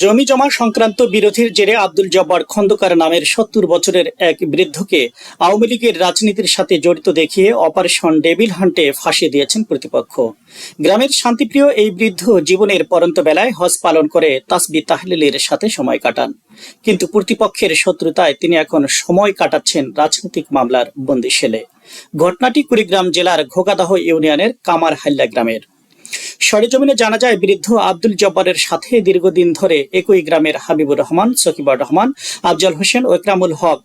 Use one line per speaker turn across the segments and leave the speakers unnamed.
জমি জমা সংক্রান্ত বিরোধীর জেরে আব্দুল জব্বার খন্দকার নামের সত্তর বছরের এক বৃদ্ধকে আওয়ামী লীগের রাজনীতির সাথে জড়িত দেখিয়ে অপারেশন ডেভিল হান্টে ফাঁসি দিয়েছেন প্রতিপক্ষ। গ্রামের শান্তিপ্রিয় এই বৃদ্ধ জীবনের পরন্ত বেলায় হজ পালন করে তাসবি তাহলিলের সাথে সময় কাটান। কিন্তু প্রতিপক্ষের শত্রুতায় তিনি এখন সময় কাটাচ্ছেন রাজনৈতিক মামলার বন্দিশেলে। ঘটনাটি কুড়িগ্রাম জেলার ঘোগাদাহ ইউনিয়নের কামার হাল্লা গ্রামের। সরেজমিনে জানা যায়, বৃদ্ধ আব্দুল জব্বারের সাথে দীর্ঘদিন ধরে একই গ্রামের হাবিবুর রহমান, সকিবুর রহমান, আফজল হোসেন ও ইকরামুল হক,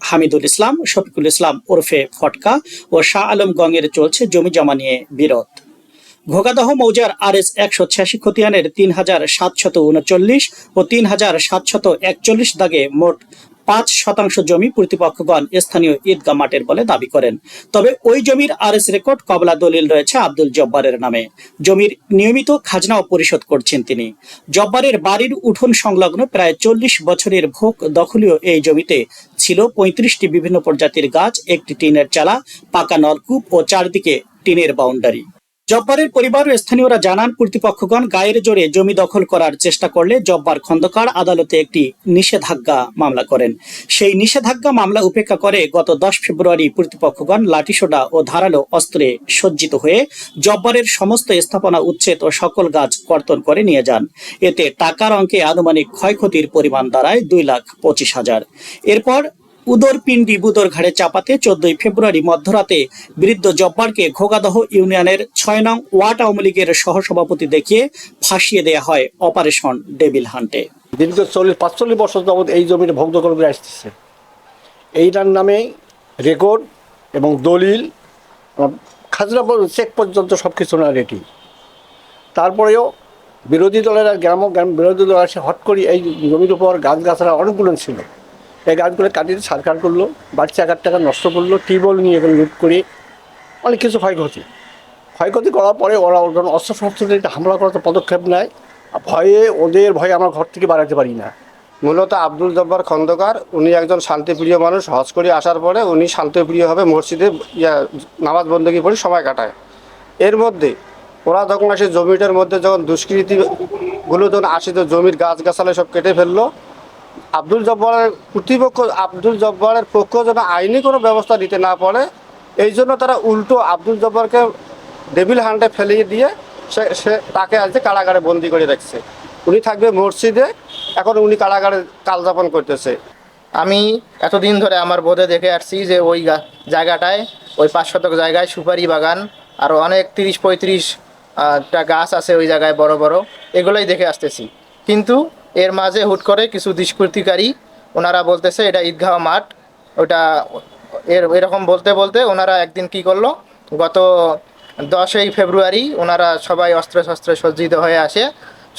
হামিদুল ইসলাম, শফিকুল ইসলাম ওরফে ফটকা ও শাহ আলম গঙের চলছে জমি জমা নিয়ে বিরোধ। ঘোগাদহ মৌজার আর এস একশো ছিয়াশি খতিয়ানের তিন হাজার সাতশত উনচল্লিশ ও তিন হাজার সাতশত একচল্লিশ দাগে মোট পাঁচ শতাংশ জমি প্রতিপক্ষগণ স্থানীয় ঈদগা মাঠের বলে দাবি করেন। তবে ওই জমির আর এস রেকর্ড কবলা দলিল রয়েছে আব্দুল জব্বারের নামে। জমির নিয়মিত খাজনাও পরিশোধ করছেন তিনি। জব্বারের বাড়ির উঠোন সংলগ্ন প্রায় চল্লিশ বছরের ভোগ দখলীয় এই জমিতে ছিল পঁয়ত্রিশটি বিভিন্ন প্রজাতির গাছ, একটি টিনের চালা, পাকা নলকূপ ও চারদিকে টিনের বাউন্ডারি। জব্বারের পরিবার ও স্থানীয়রা জানান, কর্তৃপক্ষগণ গায়ের জোরে জমি দখল করার চেষ্টা করলে জব্বার খন্দকার আদালতে একটি নিষেধাজ্ঞা মামলা করেন। সেই নিষেধাজ্ঞা মামলা উপেক্ষা করে গত দশ ফেব্রুয়ারি কর্তৃপক্ষগণ লাঠিসোডা ও ধারালো অস্ত্রে সজ্জিত হয়ে জব্বারের সমস্ত স্থাপনা, উচ্ছেদ ও সকল গাছ কর্তন করে নিয়ে যান। এতে টাকার অঙ্কে আনুমানিক ক্ষয়ক্ষতির পরিমাণ দাঁড়ায় দুই লাখ পঁচিশ হাজার। এরপর উদরপিন্ডি বুদর ঘাড়ে চাপাতে চোদ্দই ফেব্রুয়ারি মধ্যরাতে বৃদ্ধ জব্বারকে ঘোগাদহ ইউনিয়নের ছয় নং ওয়ার্ড আওয়ামী লীগের সহসভাপতি দেখিয়ে ফাঁসিয়ে দেয়া হয় অপারেশন ডেভিল হান্টে।
দীর্ঘ চল্লিশ, পাঁচচল্লিশ বছর যাবৎ এই জমিটা ভোগ দখল করে আসতেছে। এইটার নামে রেকর্ড এবং দলিল খাজনা চেক পর্যন্ত সব কিছু না রেডি। তারপরেও বিরোধী দলেরা, গ্রাম গ্রাম বিরোধী দল এসে হট করি এই জমির উপর গাছ গাছরা অনেকগুলো ছিল। এই গাছগুলো কাটিয়ে সরকার করল বাচ্চা আকার টাকা নষ্ট করল, টিউবওয়েল নিয়ে এগুলো লুট করে অনেক কিছু ক্ষয়ক্ষতি। ক্ষয়ক্ষতি করার পরে ওরা ওজন অস্ত্র শস্ত্র নিয়ে হামলা করার তো পদক্ষেপ নেয়। ভয়ে ওদের ভয়ে আমরা ঘর থেকে বাড়াতে পারি না।
মূলত আব্দুল জব্বার খন্দকার, উনি একজন শান্তিপ্রিয় মানুষ। হজ করে আসার পরে উনি শান্তিপ্রিয়ভাবে মসজিদে ইয়া নামাজ বন্দী করে সময় কাটায়। এর মধ্যে ওরা যখন আসে জমিটার মধ্যে, যখন দুষ্কৃতিগুলো যখন আসে, তো জমির গাছ গাছালে সব কেটে ফেলল। আব্দুল জব্বারের কর্তৃপক্ষ, আব্দুল জব্বারের পক্ষ যেন আইনি কোনো ব্যবস্থা নিতে না পারে, এই জন্য তারা উল্টো আব্দুল জব্বারকে ডেভিল হান্ডে ফেলিয়ে দিয়ে সে সে তাকে আজকে কারাগারে বন্দি করে রাখছে। উনি থাকবে মসজিদে, এখন উনি কারাগারে কালযাপন করতেছে।
আমি এতদিন ধরে আমার বোধে দেখে আসছি যে ওই জায়গাটায়, ওই পাঁচ শতক জায়গায় সুপারি বাগান আরও অনেক তিরিশ পঁয়ত্রিশ টা গাছ আছে ওই জায়গায় বড় বড়, এগুলোই দেখে আসতেছি। কিন্তু এর মাঝে হুট করে কিছু দুষ্কৃতিকারী, ওনারা বলতেছে, এটা ঈদগাহ মাঠ। ওটা এর, এরকম বলতে বলতে ওনারা একদিন কি করল? গত দশই ফেব্রুয়ারি ওনারা সবাই অস্ত্রে শস্ত্রে সজ্জিত হয়ে আসে।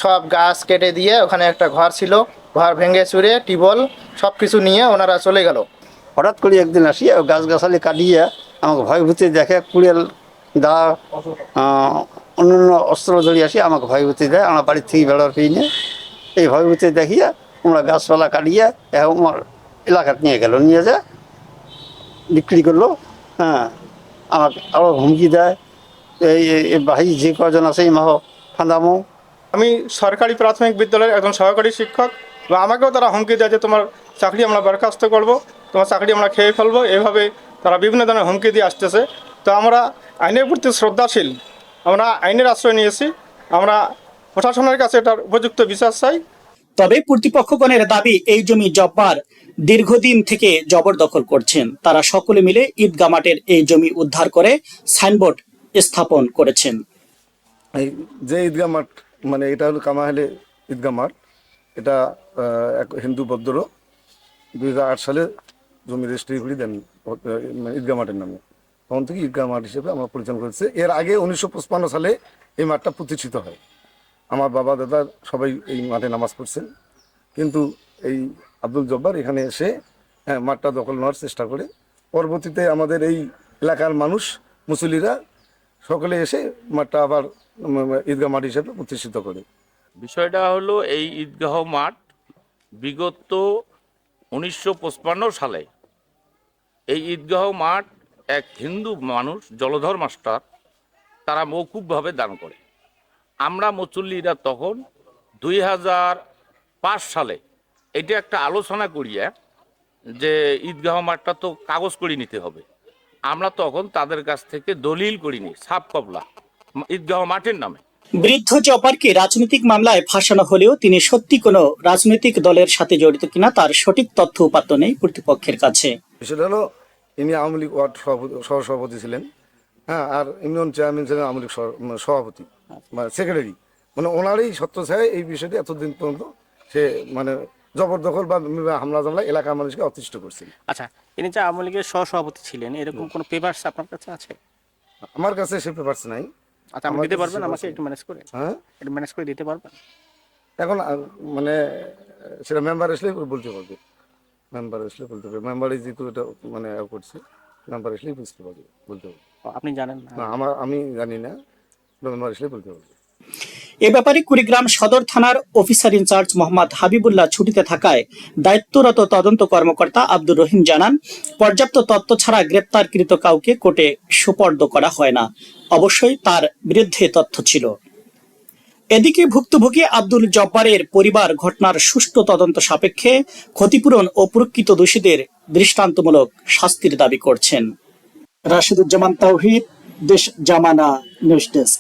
সব গাছ কেটে দিয়ে ওখানে একটা ঘর ছিল, ঘর ভেঙে চুরে টিবল সব কিছু নিয়ে ওনারা চলে গেল।
হঠাৎ করে একদিন আসি গাছ গাছালি কাটিয়ে আমাকে ভয় ভূতি দেখে কুড়িয়াল দা অন্যান্য অস্ত্র ধরে আসি আমাকে ভয় ভূতি দেয়, আমার বাড়ির থেকে বেড়ার পেয়ে নিয়ে এই ভয় ভূতি দেখিয়ে আমরা গাছপালা কাটিয়ে আমার এলাকাত নিয়ে গেল, নিয়ে যায় বিক্রি করল হ্যাঁ আমাকে আরও হুমকি দেয়। এই ভাই যে কজন আছে, এই মাহ, ফাঁদামো।
আমি সরকারি প্রাথমিক বিদ্যালয়ের একজন সহকারী শিক্ষক, বা আমাকেও তারা হুমকি দেয় যে তোমার চাকরি আমরা বরখাস্ত করব, তোমার চাকরি আমরা খেয়ে ফেলব এভাবে তারা বিভিন্ন ধরনের হুমকি দিয়ে আসতেছে। তো আমরা আইনের প্রতি শ্রদ্ধাশীল, আমরা আইনের আশ্রয় নিয়েছি, আমরা প্রশাসনের কাছে এটার উপযুক্ত বিচার চাই।
তবে কর্তৃপক্ষগণের দাবি এই জমি জব্বার দীর্ঘদিন থেকে জবরদখল করছেন। তারা সকলে মিলে ঈদগা মাঠের এই জমি উদ্ধার করে সাইনবোর্ড স্থাপন করেছেন।
যে ঈদগা মাঠ মানে এটা হলো কামাহালে ঈদগা মাঠ এটা এক হিন্দু ভদ্র দুই হাজার সালে জমি রেজিস্ট্রি করে দেন মানে ঈদগাহ মাঠের নামে। তখন থেকে ঈদগা মাঠ হিসেবে আমরা পরিচালনা করেছি। এর আগে উনিশশো পঁচপান্ন সালে এই মাঠটা প্রতিষ্ঠিত হয়। আমার বাবা দাদা সবাই এই মাঠে নামাজ পড়ছেন। কিন্তু এই আব্দুল জব্বার এখানে এসে হ্যাঁ, মাঠটা দখল নেওয়ার চেষ্টা করে। পরবর্তীতে আমাদের এই এলাকার মানুষ মুসলিরা সকলে এসে মাঠটা আবার ঈদগাহ মাঠ হিসেবে প্রতিষ্ঠিত করে।
বিষয়টা হলো এই ঈদগাহ মাঠ বিগত উনিশশো সালে। এই ঈদগাহ মাঠ এক হিন্দু মানুষ জলধর মাস্টার তারা মৌকুবভাবে দান করে। আমরা মুসল্লিরা তখন দুই হাজার পাঁচ সালে এটা একটা আলোচনা করিয়া যে ঈদগাহ মাঠটা তো কাগজ করে নিতে হবে। আমরা তখন তাদের কাছ থেকে দলিল করিনি সাপ কবলা ঈদগাহ মাঠের নামে।
বৃদ্ধ জব্বারকে রাজনৈতিক মামলায় ফাঁসানো হলেও তিনি সত্যি কোনো রাজনৈতিক দলের সাথে জড়িত কিনা তার সঠিক তথ্য উপাত্ত নেই কর্তৃপক্ষের কাছে।
বিষয়টা হলো ইনি আওয়ামী লীগ ওয়ার্ড সভাপতি সহসভাপতি ছিলেন হ্যাঁ আর ইউনিয়ন চেয়ারম্যান ছিলেন আওয়ামী লীগ সহ- সভাপতি। সেক্রেটারি মানে ওনারই ছত্রছায় এই বিষয়টি এতদিন পর্যন্ত সে মানে জবরদখল বা হামলা জামলা এলাকার মানুষকে অতিষ্ঠ করছে
আচ্ছা ইনি যে আওয়ামী লীগের সহসভাপতি ছিলেন এরকম কোনো পেপারস আপনার কাছে আছে?
আমার কাছে সে পেপারস নাই।
আচ্ছা আপনি দিতে পারবেন? আমাকে। একটু ম্যানেজ করে?
হ্যাঁ?
একটু ম্যানেজ করে দিতে পারবেন?
এখন মানে সেটা মেম্বার আসলে বলতে পারবে। মেম্বার আসলে বলতে পারবে। মেম্বারই যেহেতু এটা মানে করছে মেম্বার আসলেই বুঝতে পারবে বলতে পারবে।
আপনি জানেন না?
আমার আমি জানি না। মেম্বার
এ ব্যাপারে কুড়িগ্রাম সদর থানার অফিসার ইনচার্জ মোহাম্মদ হাবিবুল্লাহ ছুটিতে থাকায় দায়িত্বরত তদন্ত কর্মকর্তা আব্দুর রহিম জানান, পর্যাপ্ত তথ্য ছাড়া গ্রেপ্তারকৃত কাউকে কোর্টে সুপর্দ করা হয় না। অবশ্যই তার বিরুদ্ধে তথ্য ছিল। এদিকে ভুক্তভোগী আব্দুল জব্বারের পরিবার ঘটনার সুষ্ঠু তদন্ত সাপেক্ষে ক্ষতিপূরণ ও প্রকৃত দোষীদের দৃষ্টান্তমূলক শাস্তির দাবি করছেন। রাশিদুজ্জামান দেশ জামানা নিউজ ডেস্ক।